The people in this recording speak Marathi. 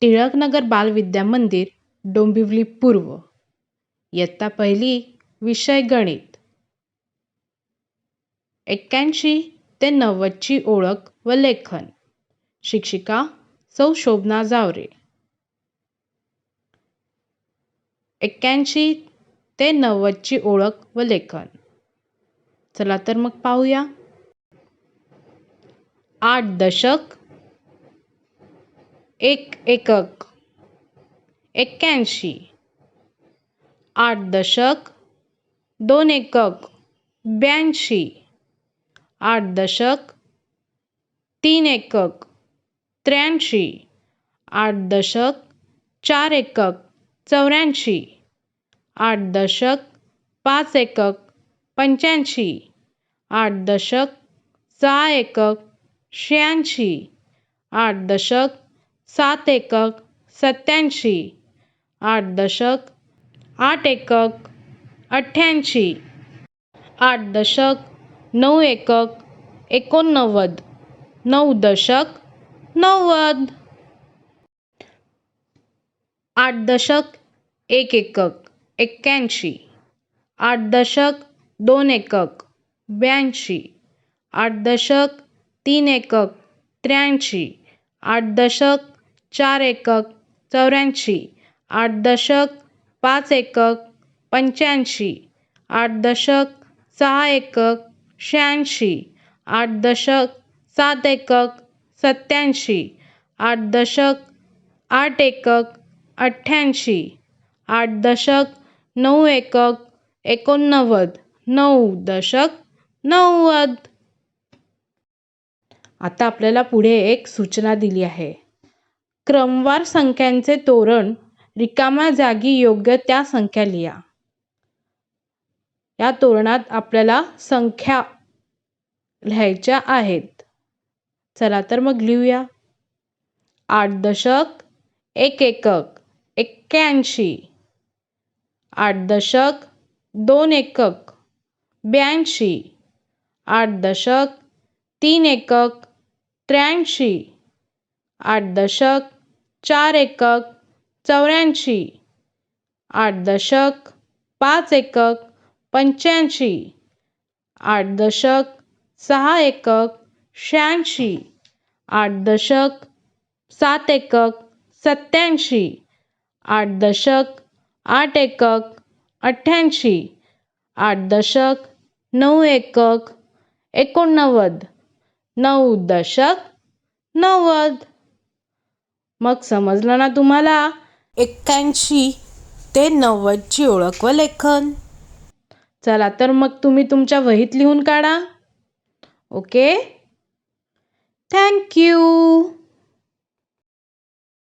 टिळकनगर बालविद्या मंदिर डोंबिवली पूर्व. इयत्ता पहिली विषय गणित. एक्क्याऐंशी ते नव्वदची ओळख व लेखन. शिक्षिका सौ शोभना जावरे. एक्क्याऐंशी ते नव्वदची ओळख व लेखन. चला तर मग पाहूया. आठ दशक एक एकक एक्क्याऐंशी. आठ दशक दोन एकक ब्याऐंशी. आठ दशक तीन एकक त्र्याऐंशी. आठ दशक चार एकक चौऱ्याऐंशी. आठ दशक पाच एकक पंच्याऐंशी. आठ दशक सहा एकक शहाऐंशी. आठ दशक सात एकक सत्याऐंशी आठ दशक आठ एकक अठ्ठ्याऐंशी. आठ दशक नऊ एकक एकोणनव्वद. नऊ दशक नव्वद. आठ दशक एक एकक एक्क्याऐंशी. आठ दशक दोन एकक ब्याऐंशी. आठ दशक तीन एकक त्र्याऐंशी. आठ दशक चार एकक चौऱ्याऐंशी आठ दशक पाच एकक पंच्याऐंशी आठ दशक सहा एकक शहाऐंशी आठ दशक सात एकक सत्याऐंशी आठ दशक आठ एकक अठ्ठ्याऐंशी आठ दशक नऊ एकक एकोणनव्वद नऊ दशक नव्वद. आता आपल्याला पुढे एक सूचना दिली आहे. क्रमवार संख्यांचे तोरण रिकाम्या जागी योग्य त्या संख्या लिहा. या तोरणात आपल्याला संख्या लिहायच्या आहेत. चला तर मग लिहूया. आठ दशक एक एकक एक्क्याऐंशी. आठ दशक दोन एकक ब्याऐंशी. आठ दशक तीन एकक त्र्याऐंशी. आठ दशक चार एकक चौऱ्याऐंशी. आठ दशक पाच एकक पंच्याऐंशी. आठ दशक सहा एकक शहाऐंशी. आठ दशक सात एकक सत्याऐंशी. आठ दशक आठ एकक अठ्ठ्याऐंशी. आठ दशक नऊ एकक एकोणनव्वद. नऊ दशक नव्वद. मग समजलं ना तुम्हाला? एक्क्याऐंशी ते नव्वदची ओळख व लेखन. चला तर मग तुम्ही तुमच्या वहीत लिहून काढा. ओके? थँक्यू